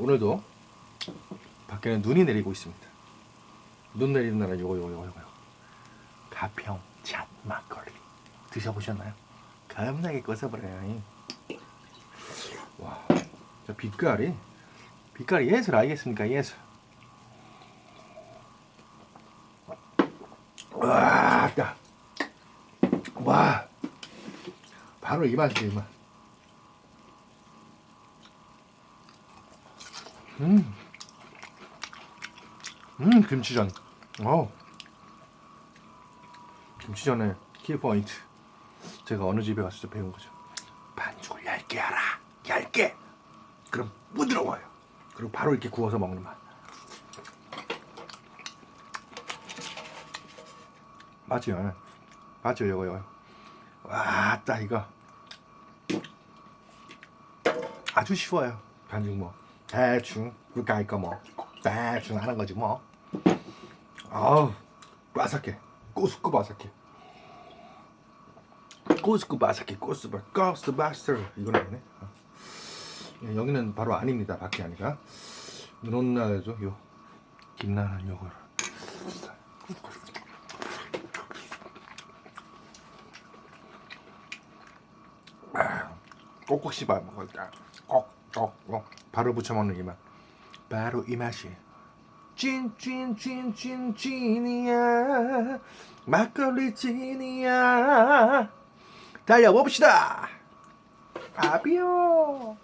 오늘도 밖에는 눈이 내리고 있습니다. 눈 내리는 날은 요거 요거 요거 가평 잣 막걸리 드셔보셨나요? 겁나게 꺼서버려요. 와, 저 빛깔이 빛깔이 예술 아니겠습니까? 예술. 와, 딱. 와, 바로 이 맛이지 이 맛. 음, 음 김치전. 어, 김치전의 키 포인트. 제가 어느 집에 갔을 때 배운 거죠. 반죽을 얇게 하라. 얇게. 그럼 부드러워요. 그리고 바로 이렇게 구워서 먹는 맛. 맞죠? 맞죠, 이거, 이거. 와, 딱 이거. 아주 쉬워요. 반죽 뭐. 대충, 그렇게 할까 뭐. 대충 하는 거지 뭐. 아우, 바삭해. 꼬스고 바삭해. 꼬스고 바삭해. 꼬스바, 꼬스 바스터. 이건 아니네. 어. 예, 여기는 바로 아닙니다. 밖이 아니라. 날에도 요, 김나는 요거를. 꼭꼭 씹어 먹을 때 꼭 꼭 바로 부쳐 먹는 이 맛. 바로 이 맛이. 찐찐찐찐 찐이야 막걸리 찐이야 달려봅시다 아비오